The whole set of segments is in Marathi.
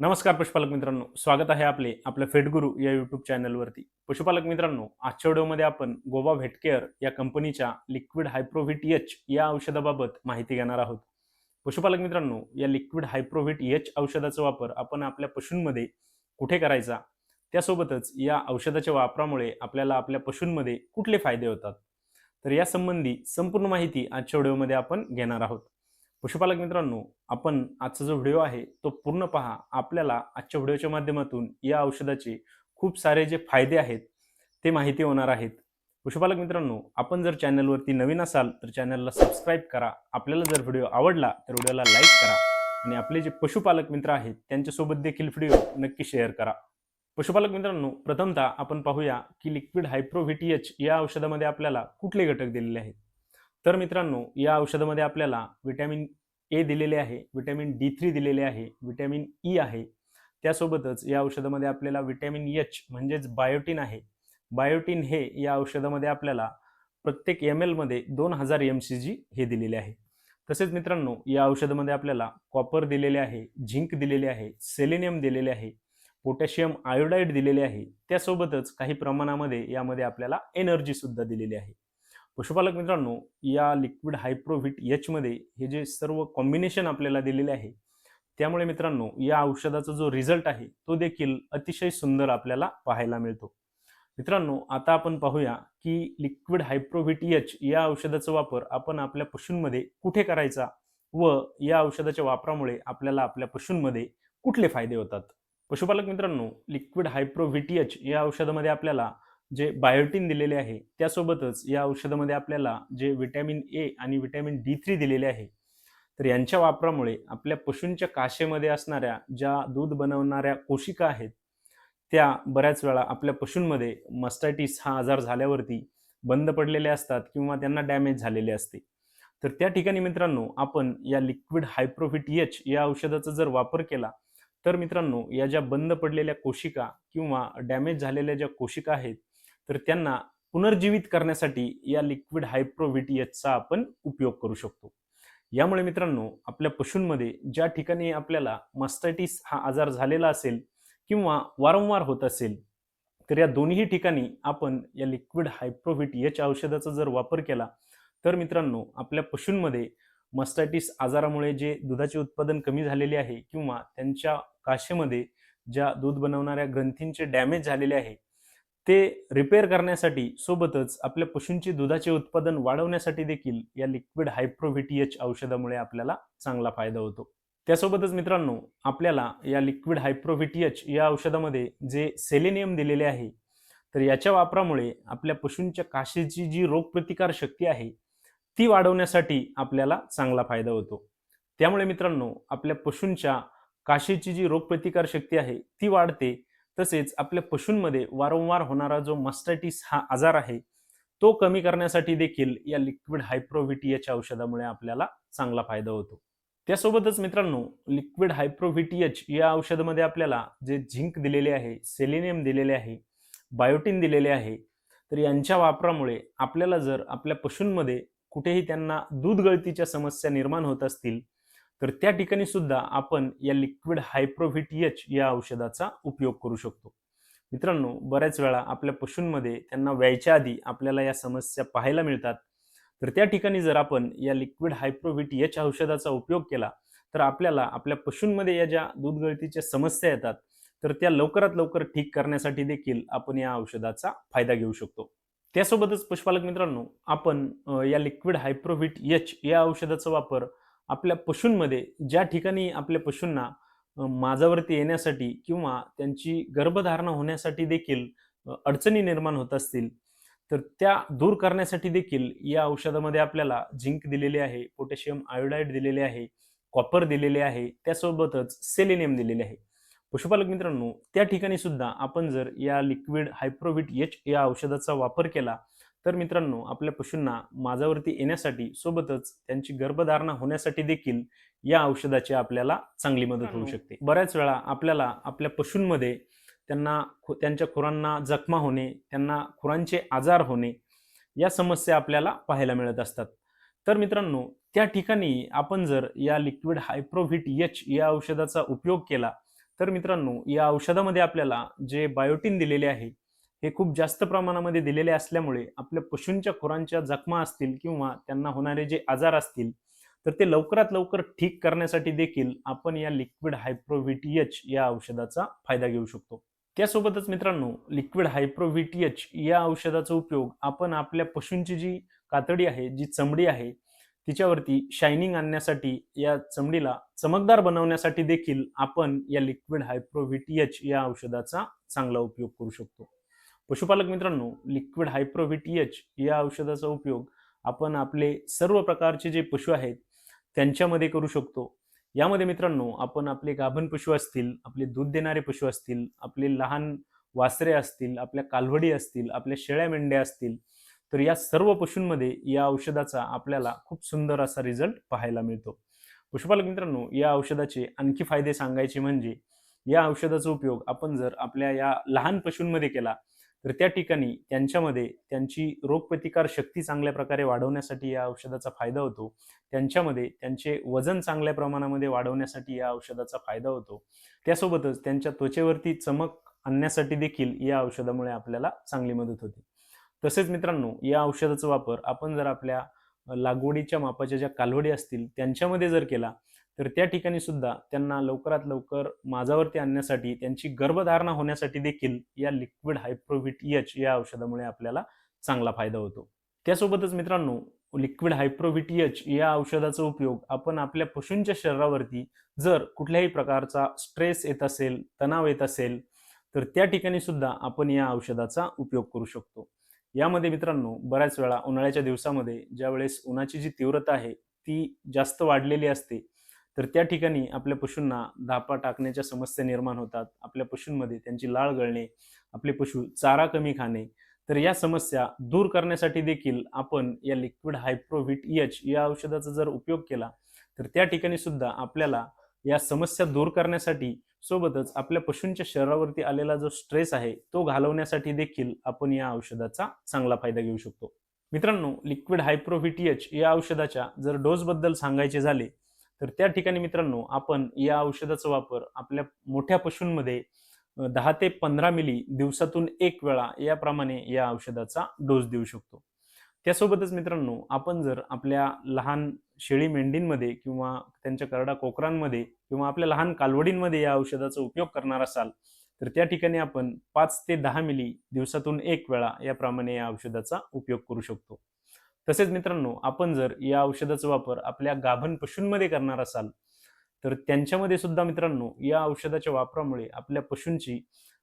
नमस्कार पशुपालक मित्रांनो स्वागत आहे आपले आपल्या फेटगुरु या युट्यूब चॅनलवरती पशुपालक मित्रांनो आजच्या व्हिडिओमध्ये आपण गोवा व्हेटकेअर या कंपनीच्या लिक्विड हायप्रोव्हिट एच या औषधाबाबत माहिती घेणार आहोत. पशुपालक मित्रांनो या लिक्विड हायप्रोव्हिट एच औषधाचा वापर आपण आपल्या पशूंमध्ये कुठे करायचा? त्यासोबतच या औषधाच्या वापरामुळे आपल्याला आपल्या पशूंमध्ये कुठले फायदे होतात? तर या संबंधी संपूर्ण माहिती आजच्या व्हिडिओमध्ये आपण घेणार आहोत. पशुपालक मित्रांनो आपण आजचा जो व्हिडिओ आहे तो पूर्ण पहा. आपल्याला आजच्या व्हिडिओच्या माध्यमातून या औषधाचे खूप सारे जे फायदे आहेत ते माहिती होणार आहेत. पशुपालक मित्रांनो आपण जर चॅनलवरती नवीन असाल तर चॅनलला सबस्क्राईब करा. आपल्याला जर व्हिडिओ आवडला तर व्हिडिओला लाईक करा. आणि आपले जे पशुपालक मित्र आहेत त्यांच्यासोबत देखील व्हिडिओ नक्की शेअर करा. पशुपालक मित्रांनो प्रथमतः आपण पाहूया की लिक्विड हायप्रोव्हिटीएच या औषधामध्ये आपल्याला कुठले घटक दिलेले आहेत? तर मित्रांनो या औषधामध्ये आपल्याला विटॅमिन ए दिलेले आहे विटॅमिन डी थ्री दिलेले आहे विटॅमिन ई आहे. त्यासोबतच या औषधामध्ये आपल्याला विटॅमिन एच म्हणजेच बायोटिन आहे. बायोटिन हे या औषधामध्ये आपल्याला प्रत्येक एम एलमध्ये दोन हजार एम सी जी हे दिलेले आहे. तसेच मित्रांनो या औषधामध्ये आपल्याला कॉपर दिलेले आहे झिंक दिलेले आहे सेलेनियम दिलेले आहे पोटॅशियम आयोडाईड दिलेले आहे. त्यासोबतच काही प्रमाणामध्ये यामध्ये आपल्याला एनर्जी सुद्धा दिलेली आहे. पशुपालक मित्रांनो या लिक्विड हायप्रोव्हिट एचमध्ये हे जे सर्व कॉम्बिनेशन आपल्याला दिलेले आहे त्यामुळे मित्रांनो या औषधाचा जो रिझल्ट आहे तो देखील अतिशय सुंदर आपल्याला पाहायला मिळतो. मित्रांनो आता आपण पाहूया की लिक्विड हायप्रोव्हिट एच या औषधाचा वापर आपण आपल्या पशूंमध्ये कुठे करायचा व या औषधाच्या वापरामुळे आपल्याला आपल्या पशूंमध्ये कुठले फायदे होतात? पशुपालक मित्रांनो लिक्विड हायप्रोव्हिट एच या औषधामध्ये आपल्याला जे बायोटीन दिलेले आहे त्यासोबतच या औषधामध्ये आपल्याला जे विटॅमिन ए आणि विटॅमिन डी थ्री दिलेले आहे तर यांच्या वापरामुळे आपल्या पशूंच्या काशेमध्ये असणाऱ्या ज्या दूध बनवणाऱ्या कोशिका आहेत त्या बऱ्याच वेळा आपल्या पशूंमध्ये मस्टायटिस हा आजार झाल्यावरती बंद पडलेले असतात किंवा त्यांना डॅमेज झालेले असते. तर त्या ठिकाणी मित्रांनो आपण या लिक्विड हायप्रोफिट एच या औषधाचा जर वापर केला तर मित्रांनो या ज्या बंद पडलेल्या कोशिका किंवा डॅमेज झालेल्या ज्या कोशिका आहेत तर त्यांना पुनर्जीवित करण्यासाठी या लिक्विड हायप्रोव्हिटियसचा आपण उपयोग करू शकतो. यामुळे मित्रांनो आपल्या पशूंमध्ये ज्या ठिकाणी आपल्याला मस्टायटिस हा आजार झालेला असेल किंवा वारंवार होत असेल तर या दोन्ही ठिकाणी आपण या लिक्विड हायप्रोव्हिट याच्या औषधाचा जर वापर केला तर मित्रांनो आपल्या पशूंमध्ये मस्टायटिस आजारामुळे जे दुधाचे उत्पादन कमी झालेले आहे किंवा त्यांच्या काशेमध्ये ज्या दूध बनवणाऱ्या ग्रंथींचे डॅमेज झालेले आहे ते रिपेअर करण्यासाठी सोबतच आपल्या पशूंचे दुधाचे उत्पादन वाढवण्यासाठी देखील या लिक्विड हायप्रोव्हिटीएच औषधामुळे आपल्याला चांगला फायदा होतो. त्यासोबतच मित्रांनो आपल्याला या लिक्विड हायप्रोव्हिटीएच या औषधामध्ये जे सेलेनियम दिलेले आहे तर याच्या वापरामुळे आपल्या पशूंच्या काशीची जी रोगप्रतिकार शक्ती आहे ती वाढवण्यासाठी आपल्याला चांगला फायदा होतो. त्यामुळे मित्रांनो आपल्या पशूंच्या काशीची जी रोगप्रतिकार शक्ती आहे ती वाढते तसेच आपल्या पशूंमध्ये वारंवार होणारा जो मस्टायटिस हा आजार आहे तो कमी करण्यासाठी देखील या लिक्विड हायप्रोव्हिटीएच औषधामुळे आपल्याला चांगला फायदा होतो. त्यासोबतच मित्रांनो लिक्विड हायप्रोव्हिटीएच या औषधामध्ये आपल्याला जे झिंक दिलेले आहे सेलेनियम दिलेले आहे बायोटिन दिलेले आहे तर यांच्या वापरामुळे आपल्याला जर आपल्या पशूंमध्ये कुठेही त्यांना दूध गळतीच्या समस्या निर्माण होत असतील तर त्या ठिकाणी सुद्धा आपण या लिक्विड हायप्रोव्हिट एच या औषधाचा उपयोग करू शकतो. मित्रांनो बऱ्याच वेळा आपल्या पशूंमध्ये त्यांना व्यायच्या आधी आपल्याला या समस्या पाहायला मिळतात. तर त्या ठिकाणी जर आपण या लिक्विड हायप्रोव्हिट एच औषधाचा उपयोग केला तर आपल्याला आपल्या पशूंमध्ये या ज्या दूध गळतीच्या समस्या येतात तर त्या लवकरात लवकर ठीक करण्यासाठी देखील आपण या औषधाचा फायदा घेऊ शकतो. त्यासोबतच पशुपालक मित्रांनो आपण या लिक्विड हायप्रोव्हिट एच या औषधाचा वापर आपल्या पशूंमध्ये ज्या ठिकाणी आपल्या पशूंना माझावरती येण्यासाठी किंवा त्यांची गर्भधारणा होण्यासाठी देखील अडचणी निर्माण होत असतील तर त्या दूर करण्यासाठी देखील या औषधामध्ये आपल्याला झिंक दिलेले आहे पोटॅशियम आयोडाईड दिलेले आहे कॉपर दिलेले आहे त्यासोबतच सेलेनियम दिलेले आहे. पशुपालक मित्रांनो त्या ठिकाणी सुद्धा आपण जर या लिक्विड हायप्रोव्हिट एच या औषधाचा वापर केला तर मित्रांनो आपल्या पशूंना माझावरती येण्यासाठी सोबतच त्यांची गर्भधारणा होण्यासाठी देखील या औषधाची आपल्याला चांगली मदत होऊ शकते. बऱ्याच वेळा आपल्याला आपल्या पशूंमध्ये त्यांना त्यांच्या खुरांना जखमा होणे त्यांना खुरांचे आजार होणे या समस्या आपल्याला पाहायला मिळत असतात. तर मित्रांनो त्या ठिकाणी आपण जर या लिक्विड हायप्रोव्हिट एच या औषधाचा उपयोग केला तर मित्रांनो या औषधामध्ये आपल्याला जे बायोटिन दिलेले आहे हे खूप जास्त प्रमाणामध्ये दिलेले असल्यामुळे आपल्या पशूंच्या खुरांच्या जखमा असतील किंवा त्यांना होणारे जे आजार असतील तर ते लवकरात लवकर ठीक करण्यासाठी देखील आपण या लिक्विड हायप्रोव्हिटीएच या औषधाचा फायदा घेऊ शकतो. त्यासोबतच मित्रांनो लिक्विड हायप्रोव्हिटीएच या औषधाचा उपयोग आपण आपल्या पशूंची जी कातडी आहे जी चमडी आहे तिच्यावरती शायनिंग आणण्यासाठी या चमडीला चमकदार बनवण्यासाठी देखील आपण या लिक्विड हायप्रोव्हिटीएच या औषधाचा चांगला उपयोग करू शकतो. पशुपालक मित्रांनो लिक्विड हायप्रोव्हिटीएच या औषधाचा उपयोग आपण आपले सर्व प्रकारचे जे पशु आहेत त्यांच्यामध्ये करू शकतो. यामध्ये मित्रांनो आपण आपले गाभण पशु असतील आपले दूध देणारे पशु असतील आपले लहान वासरे असतील आपल्या कालवडी असतील आपल्या शेळ्या मेंढ्या असतील तर या सर्व पशूंमध्ये या औषधाचा आपल्याला खूप सुंदर असा रिझल्ट पाहायला मिळतो. पशुपालक मित्रांनो या औषधाचे आणखी फायदे सांगायचे म्हणजे या औषधाचा उपयोग आपण जर आपल्या या लहान पशूंमध्ये केला तर त्या ठिकाणी त्यांच्यामध्ये त्यांची रोगप्रतिकार शक्ती चांगल्या प्रकारे वाढवण्यासाठी या औषधाचा फायदा होतो. त्यांच्यामध्ये त्यांचे वजन चांगल्या प्रमाणामध्ये वाढवण्यासाठी या औषधाचा फायदा होतो. त्यासोबतच त्यांच्या त्वचेवरती चमक आणण्यासाठी देखील या औषधामुळे आपल्याला चांगली मदत होते. तसेच मित्रांनो या औषधाचा वापर आपण जर आपल्या लागवडीच्या मापाच्या ज्या कालवडी असतील त्यांच्यामध्ये जर केला तर त्या ठिकाणी सुद्धा त्यांना लवकरात लवकर माझावरती आणण्यासाठी त्यांची गर्भधारणा होण्यासाठी देखील या लिक्विड हायप्रोव्हिट एच या औषधामुळे आपल्याला चांगला फायदा होतो. त्यासोबतच मित्रांनो लिक्विड हायप्रोव्हिट एच या औषधाचा उपयोग आपण आपल्या पशूंच्या शरीरावरती जर कुठल्याही प्रकारचा स्ट्रेस येत असेल तणाव येत असेल तर त्या ठिकाणी सुद्धा आपण या औषधाचा उपयोग करू शकतो. यामध्ये मित्रांनो बऱ्याच वेळा उन्हाळ्याच्या दिवसामध्ये ज्यावेळेस उन्हाची जी तीव्रता आहे ती जास्त वाढलेली असते तर त्या ठिकाणी आपल्या पशूंना धापा टाकण्याच्या समस्या निर्माण होतात. आपल्या पशूंमध्ये त्यांची लाळ गळणे आपले पशु चारा कमी खाणे तर या समस्या दूर करण्यासाठी देखील आपण या लिक्विड हायप्रोव्हिट एच या औषधाचा जर उपयोग केला तर त्या ठिकाणी सुद्धा आपल्याला या समस्या दूर करण्यासाठी सोबतच आपल्या पशूंच्या शरीरावरती आलेला जो स्ट्रेस आहे तो घालवण्यासाठी देखील आपण या औषधाचा चांगला फायदा घेऊ शकतो. मित्रांनो लिक्विड हायप्रोव्हिटीएच या औषधाच्या जर डोसबद्दल सांगायचे झाले तर त्या ठिकाणी मित्रांनो आपण या औषधाचा वापर आपल्या मोठ्या पशूंमध्ये दहा ते पंधरा मिली दिवसातून एक वेळा याप्रमाणे या औषधाचा डोस देऊ शकतो. त्यासोबतच मित्रांनो आपण जर आपल्या लहान शेळी मेंढींमध्ये किंवा त्यांच्या करडा कोकरांमध्ये किंवा आपल्या लहान कालवडींमध्ये या औषधाचा उपयोग करणार असाल तर त्या ठिकाणी आपण पाच ते दहा मिली दिवसातून एक वेळा याप्रमाणे या औषधाचा उपयोग करू शकतो. तसेच मित्रांनो आपण जर या औषधाचा वापर आपल्या गाभण पशूंमध्ये करणार असाल तर त्यांच्यामध्ये सुद्धा मित्रांनो या औषधाच्या वापरामुळे आपल्या पशूंची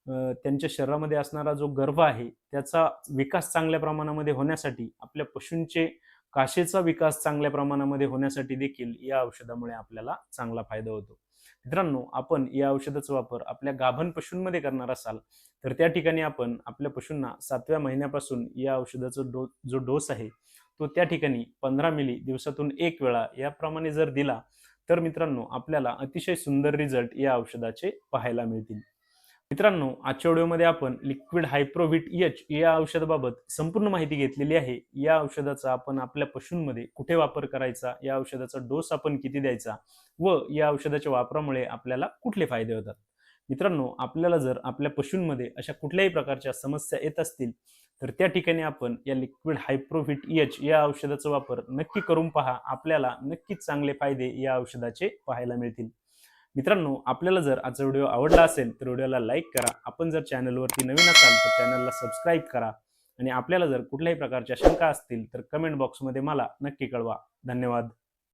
त्यांच्या शरीरामध्ये असणारा जो गर्भ आहे त्याचा विकास चांगल्या प्रमाणामध्ये होण्यासाठी आपल्या पशूंचे काशेचा विकास चांगल्या प्रमाणामध्ये होण्यासाठी देखील या औषधामुळे आपल्याला चांगला फायदा होतो. मित्रांनो आपण या औषधाचा वापर आपल्या गाभण पशूंमध्ये करणार असाल तर त्या ठिकाणी आपण आपल्या पशूंना सातव्या महिन्यापासून या औषधाचा डो जो डोस आहे तो त्या ठिकाणी पंधरा मिली दिवसातून एक वेळा याप्रमाणे जर दिला तर मित्रांनो आपल्याला अतिशय सुंदर रिझल्ट या औषधाचे पाहायला मिळतील. मित्रांनो आजच्या व्हिडिओमध्ये आपण लिक्विड हायप्रोव्हिट एच या औषधाबाबत संपूर्ण माहिती घेतलेली आहे. या औषधाचा आपण आपल्या पशूंमध्ये कुठे वापर करायचा या औषधाचा डोस आपण किती द्यायचा व या औषधाच्या वापरामुळे आपल्याला कुठले फायदे होतात? मित्रांनो आपल्याला जर आपल्या पशूंमध्ये अशा कुठल्याही प्रकारच्या समस्या येत असतील तर त्या ठिकाणी आपण या लिक्विड हायप्रोफिट एच या औषधाचा वापर नक्की करून पहा. आपल्याला नक्कीच चांगले फायदे या औषधाचे पाहायला मिळतील. मित्रांनो आपल्याला जर आजचा व्हिडिओ आवडला असेल तर व्हिडिओला लाईक करा. आपण जर चॅनलवरती नवीन असाल तर चॅनलला सबस्क्राईब करा. आणि आपल्याला जर कुठल्याही प्रकारच्या शंका असतील तर कमेंट बॉक्समध्ये मला नक्की कळवा. धन्यवाद.